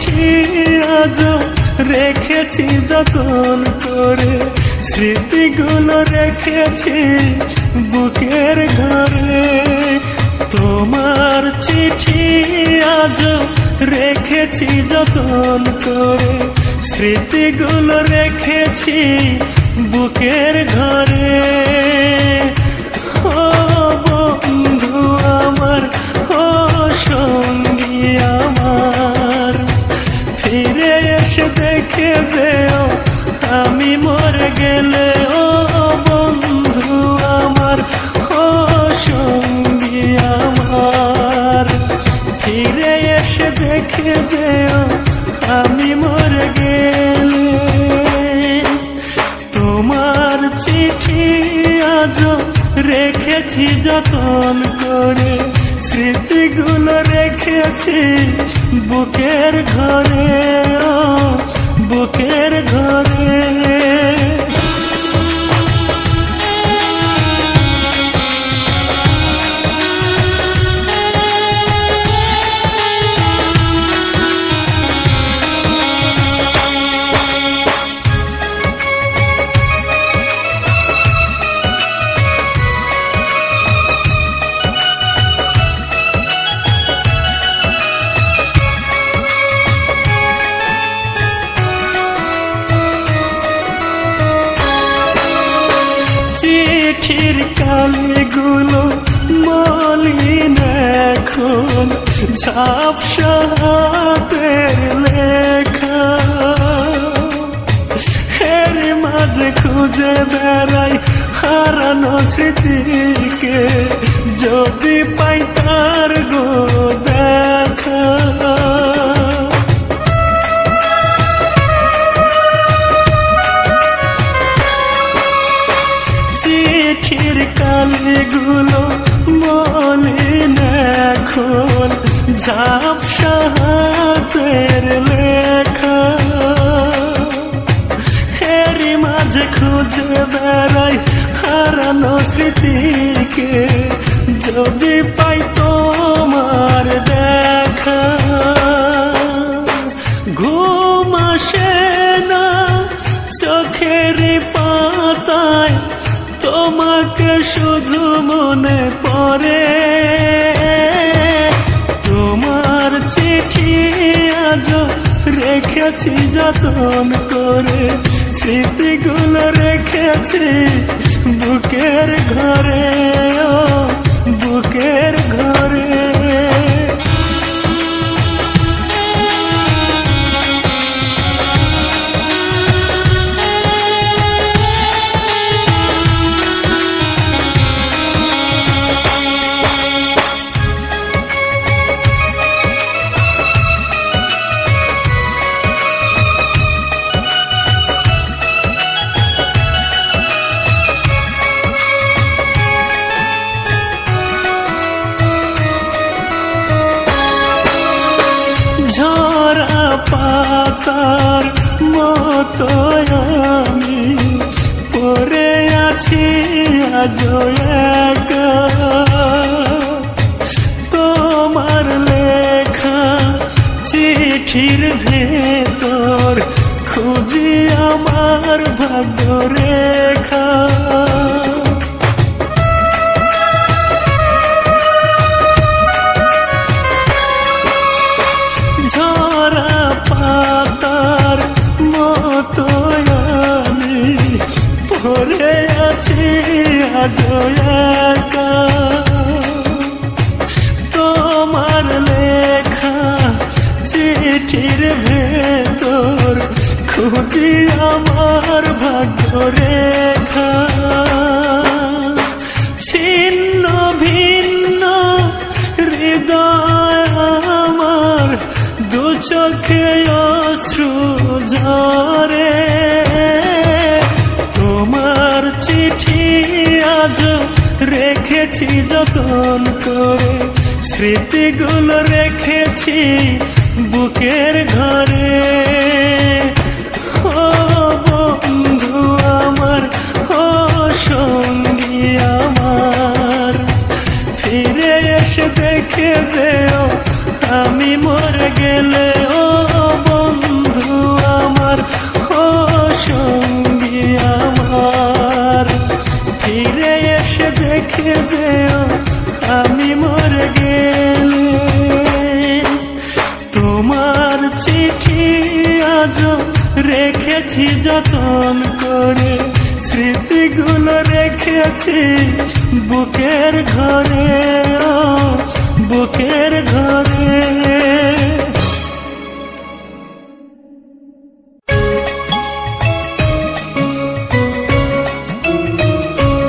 তোমার আজ রেখেছি যতন করে। স্মৃতিগুলো রেখেছি বুকের ঘরে। তোমার চিঠি আজ রেখেছি যতন করে। স্মৃতিগুলো রেখেছি বুকের ঘরে। চিঠি আজ রেখেছি যতন করে। স্মৃতিগুলো রেখেছি বুকের ঘরে। চিঠির কালিগুলো মলিন এখন ঝাপসা লেখা। এর মাঝে খুঁজে বেড়াই হারানো স্মৃতিকে। যদি পাই তার গো দেখা। ঝাপসা রেখেছি যতন করে স্মৃতিগুলো রেখেছি বুকের ঘরে বুকের ঘরে। পাতার মতো আমি। পরে আছি আজ তোমার লেখা চিঠির ভেতর খুঁজি আমার ভাগ্য রেখা পড়ে আছি আজ একা। তোমার লেখা চিঠির ভেতর খুঁজি আমার ভাগ্য রেখা ছিন্ন ভিন্ন হৃদয় আমার দু চোখে অশ্রু ঝরে। রেখেছি যতন করে স্মৃতিগুলো রেখেছি বুকের ঘরে। তোমার চিঠি আজ রেখেছি যতন করে। স্মৃতিগুলো রেখেছি বুকের ঘরে।